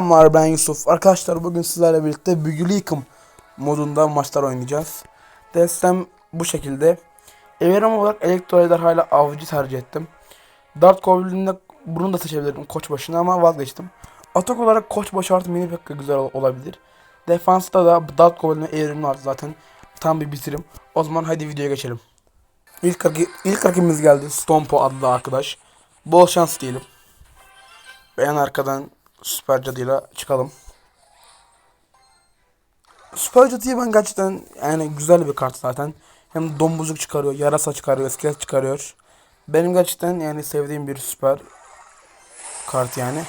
Selamlar ben Yusuf. Arkadaşlar bugün sizlerle birlikte büyülü yıkım modunda maçlar oynayacağız. Destem bu şekilde. Evrim olarak elektroider hala avcı tercih ettim. Dart Goblin'de bunu da seçebilirdim koç başına ama vazgeçtim. Atak olarak koç başı artı mini pekka güzel ol- olabilir. Defansta da Dart Goblin ve evrim var zaten. Tam bir bitirim. O zaman hadi videoya geçelim. İlk, raki- ilk rakibimiz geldi. Stompo adlı arkadaş. Bol şans diyelim. Ve en arkadan Süper Cadı'yla çıkalım. Süper Cadı'yı ben gerçekten yani güzel bir kart zaten. Hem dombuzluk çıkarıyor, yarasa çıkarıyor, iskelet çıkarıyor. Benim gerçekten yani sevdiğim bir süper kart yani.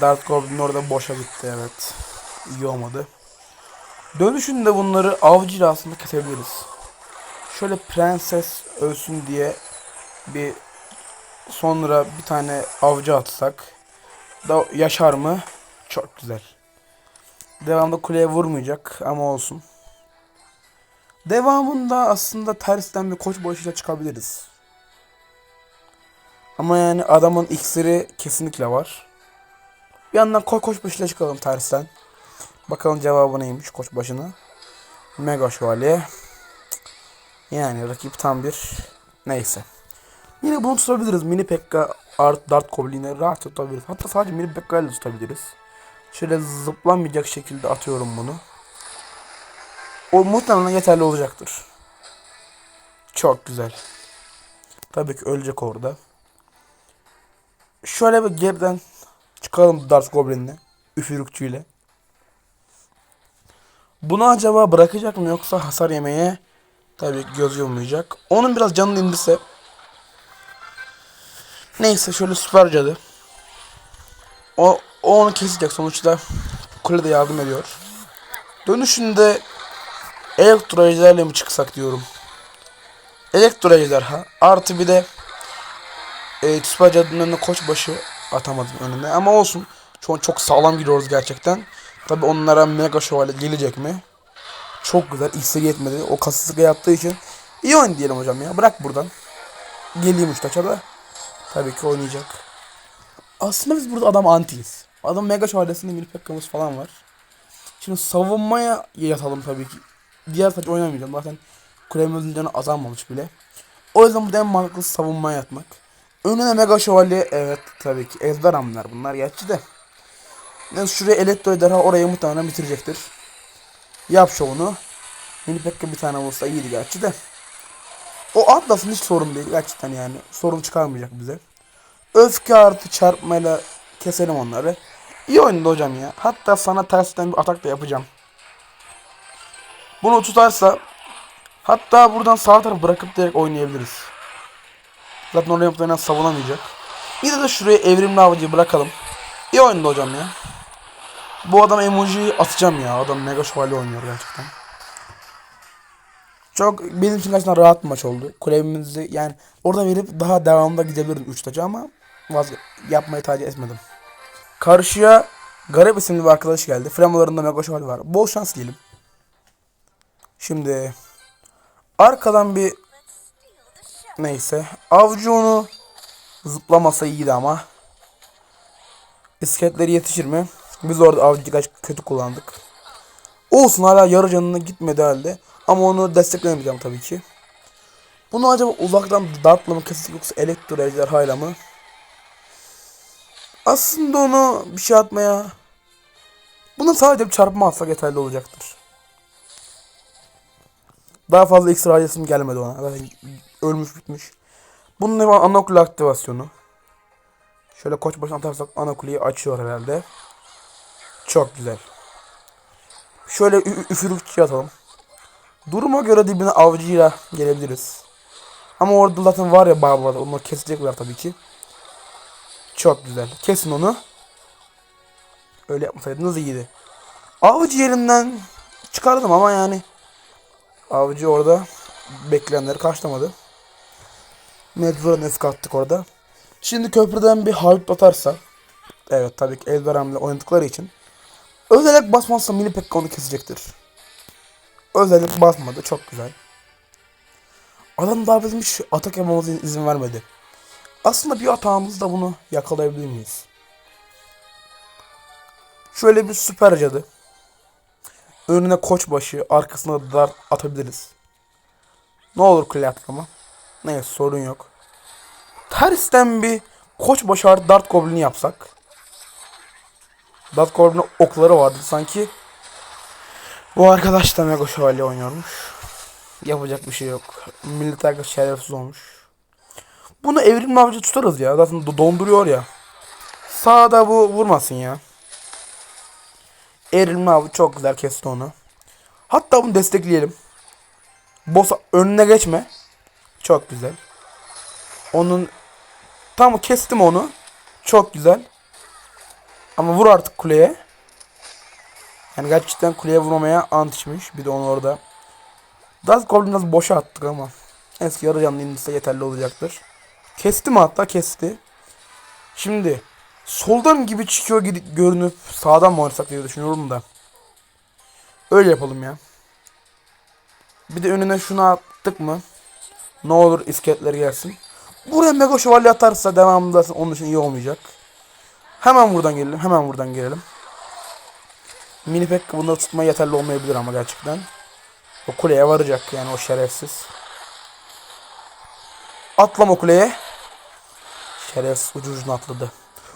Dark Goblin orada boşa gitti evet. İyi olmadı. Dönüşünde bunları avcıyla aslında kesebiliriz. Şöyle prenses ölsün diye bir sonra bir tane avcı atsak da yaşar mı? Çok güzel. Devamda kuleye vurmayacak ama olsun. Devamında aslında tersten bir koç başıyla çıkabiliriz. Ama yani adamın iksiri kesinlikle var. Bir yandan koç koç başıyla çıkalım tersten. Bakalım cevabı neymiş koç başına. Mega şövalye. Yani rakip tam bir neyse. Yine bunu tutabiliriz. Mini Pekka Art Dart Goblin'i rahat tutabiliriz. Hatta sadece Mini Pekka ile tutabiliriz. Şöyle zıplamayacak şekilde atıyorum bunu. O muhtemelen yeterli olacaktır. Çok güzel. Tabii ki ölecek orada. Şöyle bir geriden çıkalım Dart Goblin'le. Üfürükçüyle. Bunu acaba bırakacak mı yoksa hasar yemeye tabii ki göz yummayacak. Onun biraz canını indirse Neyse şöyle süper cadı. O, o onu kesecek sonuçta. Kule de yardım ediyor. Dönüşünde elektro ejderle mi çıksak diyorum. Elektro ejderha artı bir de e, süper cadının önüne koçbaşı atamadım önüne ama olsun. Şu an çok sağlam gidiyoruz gerçekten. Tabi onlara mega şövalye gelecek mi? Çok güzel. İksir yetmedi. O kasısıga yaptığı için. iyi oyun diyelim hocam ya. Bırak buradan. Geleyim üç taça da. Tabii ki oynayacak. Aslında biz burada adam antiyiz. Adam mega şövalyesinde mini pekkamız falan var. Şimdi savunmaya yatalım tabii ki. Diğer taç oynamayacağım. Zaten kulemizin canı azalmamış bile. O yüzden burada en mantıklısı savunmaya yatmak. Önüne mega şövalye evet tabii ki ezber hamleler bunlar gerçi de. Neyse şuraya elektro eder orayı muhtemelen bitirecektir. Yap şovunu. Mini pekka bir tane olsa iyiydi gerçi de. O atlasın hiç sorun değil gerçekten yani. Sorun çıkarmayacak bize. Öfke artı çarpmayla keselim onları. İyi oynadı hocam ya. Hatta sana tersten bir atak da yapacağım. Bunu tutarsa hatta buradan sağ tarafı bırakıp direkt oynayabiliriz. Zaten oraya muhtemelen savunamayacak. Bir de şuraya evrimli avcıyı bırakalım. İyi oynadı hocam ya. Bu adam emojiyi atacağım ya. Adam mega şövalye oynuyor gerçekten. Çok benim için gerçekten rahat bir maç oldu. Kulemizi yani orada verip daha devamında gidebilirdim 3 taçı ama vazge yapmayı tercih etmedim. Karşıya Garip isimli bir arkadaş geldi. Fremalarında Mega Şövalye var. Bol şans diyelim. Şimdi arkadan bir neyse avcı onu zıplamasa iyiydi ama İsketleri yetişir mi? Biz orada avcı kaç kötü kullandık. Olsun hala yarı canına gitmedi halde. Ama onu desteklemeyeceğim tabii ki. Bunu acaba uzaktan dartla mı kesik yoksa elektro ejderhayla mı? Aslında onu bir şey atmaya... Buna sadece bir çarpma atsak yeterli olacaktır. Daha fazla ekstra harcasım gelmedi ona. Zaten ölmüş bitmiş. Bunun hemen ana kule aktivasyonu. Şöyle koç başına atarsak ana kuleyi açıyor herhalde. Çok güzel. Şöyle üfürükçü atalım. Duruma göre dibine avcıyla gelebiliriz. Ama orada zaten var ya barbar. Onları kesecekler tabii ki. Çok güzel. Kesin onu. Öyle yapmasaydınız iyiydi. Avcı yerinden çıkardım ama yani. Avcı orada bekleyenleri karşılamadı. Mecburen öfke attık orada. Şimdi köprüden bir halp atarsa. Evet tabii ki Elberam'la oynadıkları için. Özellik basmazsa Mini Pekka onu kesecektir. Özellik basmadı. Çok güzel. Adam hiç atak yapmamıza izin vermedi. Aslında bir hatamızda bunu yakalayabilir miyiz? Şöyle bir süper cadı. Önüne koçbaşı, arkasına da dart atabiliriz. Ne olur kule atlama. Neyse sorun yok. Tersten bir koçbaşı artı dart goblini yapsak. Goblini okları vardı sanki. Bu arkadaş da Mega Şövalye oynuyormuş. Yapacak bir şey yok. Millet arkadaş şerefsiz olmuş. Bunu evrimli avcı tutarız ya. Zaten do- donduruyor ya. Sağda bu vurmasın ya. Evrimli avcı çok güzel kesti onu. Hatta bunu destekleyelim. Boss'a önüne geçme. Çok güzel. Onun tam kestim onu. Çok güzel. Ama vur artık kuleye. Yani gerçekten kuleye vurmamaya ant içmiş. Bir de onu orada. Daz Goblin biraz boşa attık ama. Eski yarı canlı indirse yeterli olacaktır. Kesti mi hatta kesti. Şimdi soldan gibi çıkıyor gidip görünüp sağdan mı oynasak diye düşünüyorum da. Öyle yapalım ya. Bir de önüne şunu attık mı? Ne olur iskeletler gelsin. Buraya mega şövalye atarsa devamında onun için iyi olmayacak. Hemen buradan gelelim. Hemen buradan gelelim. Mini pek bunları tutmaya yeterli olmayabilir ama gerçekten. O kuleye varacak yani o şerefsiz. Atlama kuleye. Şerefsiz ucu ucuna atladı.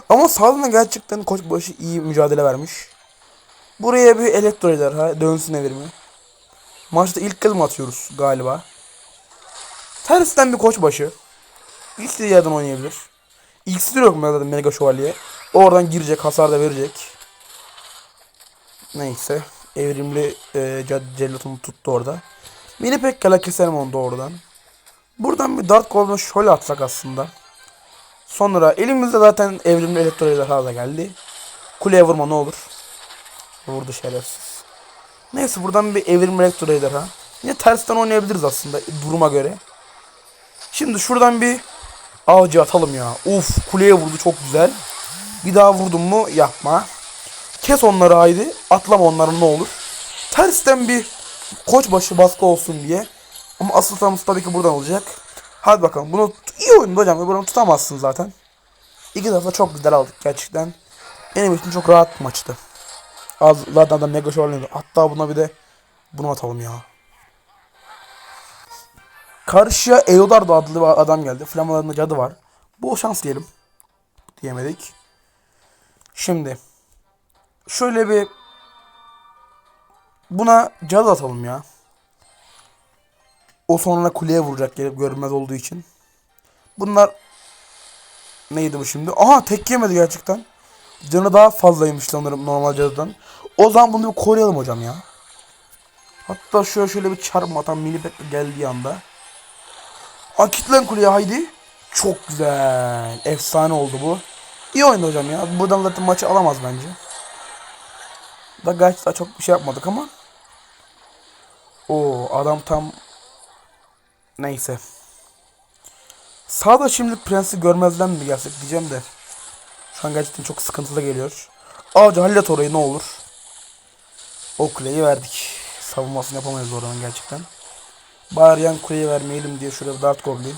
Ama sağdan gerçekten koçbaşı iyi mücadele vermiş. Buraya bir elektro eder ha dönsün evirimi. Maçta ilk kez mi atıyoruz galiba? Tersten bir koçbaşı. İstediği yerden oynayabilir. İkisi de yok mu zaten Mega Şövalye. Oradan girecek hasar da verecek. Neyse. Evrimli e, cellatımı tuttu orada. Mini Pekkala keserim onu da oradan. Buradan bir Dart Goblin şöyle atsak aslında. Sonra elimizde zaten evrimli elektrolyler hala geldi. Kuleye vurma ne olur. Vurdu şerefsiz. Neyse buradan bir evrimli elektrolyler ha. Yine tersten oynayabiliriz aslında duruma göre. Şimdi şuradan bir avcı atalım ya. Uf kuleye vurdu çok güzel. Bir daha vurdum mu yapma. Kes onları haydi. Atlama onları ne olur. Tersten bir koçbaşı baskı olsun diye. Ama asıl tamamız tabii ki buradan olacak. Hadi bakalım. Bunu iyi oyundu hocam. Bunu tutamazsın zaten. İki defa çok güzel aldık gerçekten. Benim için çok rahat bir maçtı. Az zaten adam mega şövalye. Hatta buna bir de bunu atalım ya. Karşıya Eodardo adlı adam geldi. Flamalarında cadı var. Bol şans diyelim. Diyemedik. Şimdi şöyle bir buna cadı atalım ya. O sonra kuleye vuracak gelip görünmez olduğu için. Bunlar neydi bu şimdi? Aha tek yemedi gerçekten. Canı daha fazlaymış sanırım normal cadıdan. O zaman bunu bir koruyalım hocam ya. Hatta şöyle şöyle bir çarpma atan mini pek geldiği anda. Aa kitlen kuleye haydi. Çok güzel. Efsane oldu bu. İyi oynadı hocam ya. Buradan zaten maçı alamaz bence. Da gayet daha çok bir şey yapmadık ama. O adam tam neyse. Sağda şimdi prensi görmezden mi gelsek diyeceğim de. Şu an gerçekten çok sıkıntılı geliyor. Avcı hallet orayı ne olur. O kuleyi verdik. Savunmasını yapamayız oradan gerçekten. Bari yan kuleyi vermeyelim diye şuraya dart goblin.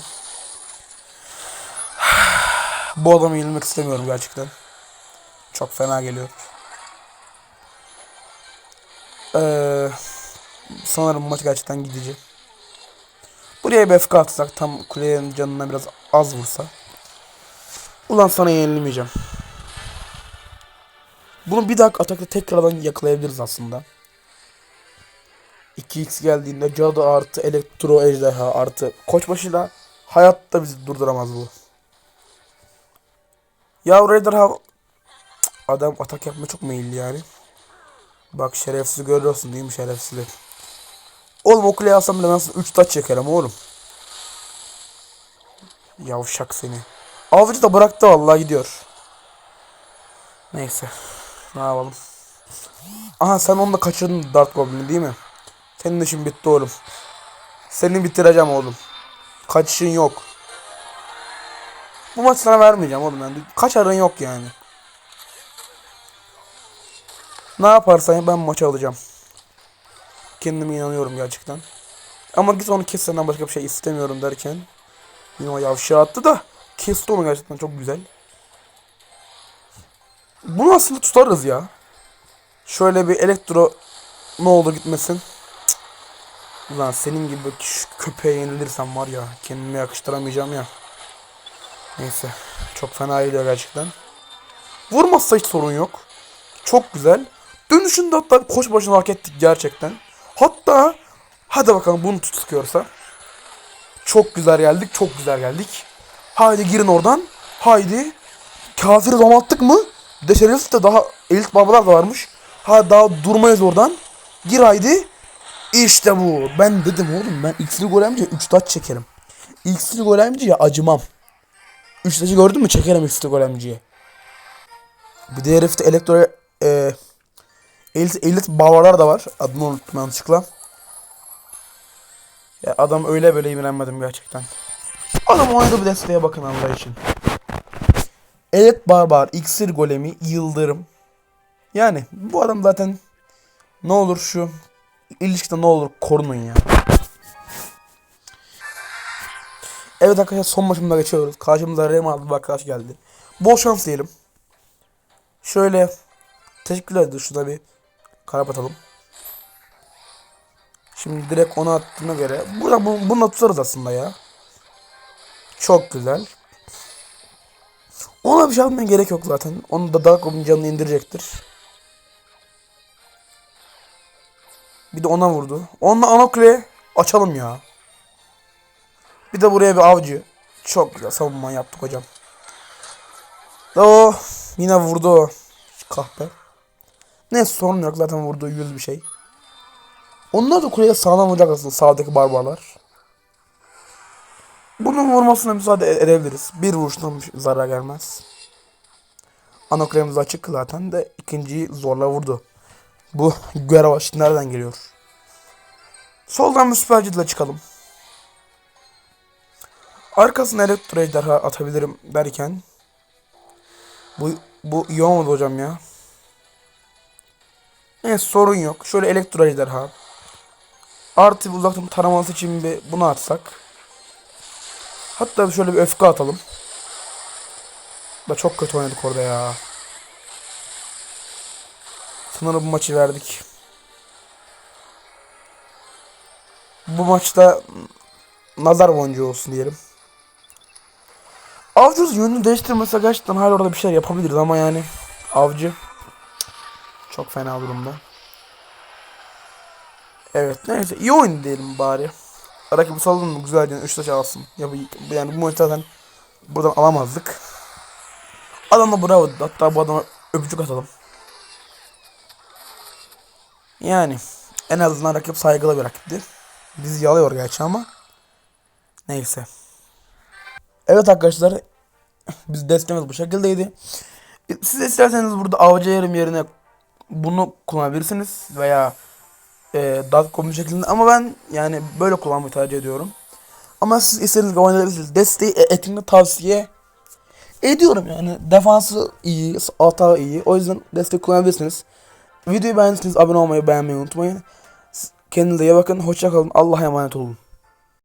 Bu adamı yenilmek istemiyorum gerçekten. Çok fena geliyor. Ee, sanırım maç gerçekten gidici. Buraya bir FK atsak tam kulenin canına biraz az vursa. Ulan sana yenilmeyeceğim. Bunu bir dakika atakta tekrardan yakalayabiliriz aslında. 2x geldiğinde cadı artı elektro ejderha artı koçbaşıyla hayatta bizi durduramaz bu. Ya ejderha Cık, adam atak yapmaya çok meyilli yani. Bak şerefsiz görüyorsun değil mi şerefsizlik? Oğlum o kuleyi alsam bile ben sana 3 taç çekerim oğlum. Yavşak seni. Avcı da bıraktı vallahi gidiyor. Neyse. Ne yapalım. Aha sen onu da kaçırdın Dart Goblin'i değil mi? Senin işin bitti oğlum. Seni bitireceğim oğlum. Kaçışın yok. Bu maç sana vermeyeceğim oğlum yani. Kaçarın yok yani. Ne yaparsan ben maçı alacağım. Kendime inanıyorum gerçekten. Ama git onu kes senden başka bir şey istemiyorum derken. Yine o yavşağı attı da kesti onu gerçekten çok güzel. Bunu aslında tutarız ya. Şöyle bir elektro ne olur gitmesin. Cık. Ulan senin gibi köpeğe yenilirsem var ya kendime yakıştıramayacağım ya. Neyse. Çok fena gidiyor gerçekten. Vurmazsa hiç sorun yok. Çok güzel. Dönüşünde hatta koş başına hak ettik gerçekten. Hatta hadi bakalım bunu tutuyorsa. Çok güzel geldik. Çok güzel geldik. Haydi girin oradan. Haydi. Kafiri domalttık mı? Deşeriz de daha elit babalar da varmış. Ha daha durmayız oradan. Gir haydi. İşte bu. Ben dedim oğlum ben iksiri golemci 3 taç çekerim. İksiri golemciye acımam. 3 taçı gördün mü çekerim iksiri golemciye. Bir de herifte elektro e, elit, elit babalar da var. Adını unuttum yanlışlıkla. Ya adam öyle böyle imrenmedim gerçekten. Adam oynadığı bir desteğe bakın Allah için. Elit Barbar, İksir Golemi, Yıldırım. Yani bu adam zaten ne olur şu ilişkide ne olur korunun ya. Evet arkadaşlar son maçımıza geçiyoruz. Karşımıza Rema adlı bir arkadaş geldi. Bol şans diyelim. Şöyle teşekkürler şuna bir kalp atalım. Şimdi direkt ona attığına göre burada bu, bunu tutarız aslında ya. Çok güzel. Ona bir şey yapmaya gerek yok zaten. Onu da Dark canını indirecektir. Bir de ona vurdu. Onunla Anokle açalım ya. Bir de buraya bir avcı. Çok güzel savunma yaptık hocam. Da o yine vurdu o. Kahpe. Ne sorun yok zaten vurduğu yüz bir şey. Onlar da kuleye sağlam vuracak aslında sağdaki barbarlar. Bunun vurmasına müsaade e- edebiliriz. Bir vuruştan zarar gelmez. Anakremimiz açık zaten de ikinciyi zorla vurdu. Bu Guerravaş nereden geliyor? Soldan bir süpercitle çıkalım. Arkasına elektro ejderha atabilirim derken bu bu iyi olmadı hocam ya. Evet sorun yok. Şöyle elektro ejderha. Artı uzaktan taraması için bir bunu atsak. Hatta şöyle bir öfke atalım. Da çok kötü oynadık orada ya. Sanırım bu maçı verdik. Bu maçta nazar boncuğu olsun diyelim. Avcı yönünü değiştirmese gerçekten hala orada bir şeyler yapabiliriz ama yani avcı çok fena durumda. Evet neyse iyi oyun diyelim bari. Rakibi salın mı güzelce 3 taş alsın. Ya yani bu maçı zaten buradan alamazdık. Adam da bravo. Hatta bu adama öpücük atalım. Yani en azından rakip saygılı bir rakipti. Bizi yalıyor gerçi ama. Neyse. Evet arkadaşlar. Biz destemiz bu şekildeydi. Siz isterseniz burada avcı yerim yerine bunu kullanabilirsiniz veya e, daha komik şeklinde ama ben yani böyle kullanmayı tercih ediyorum. Ama siz istediğiniz oynayabilirsiniz. Desteği e- etini tavsiye ediyorum yani. Defansı iyi, atağı iyi. O yüzden destek kullanabilirsiniz. Videoyu beğendiyseniz abone olmayı, beğenmeyi unutmayın. Kendinize iyi bakın. Hoşça kalın. Allah'a emanet olun.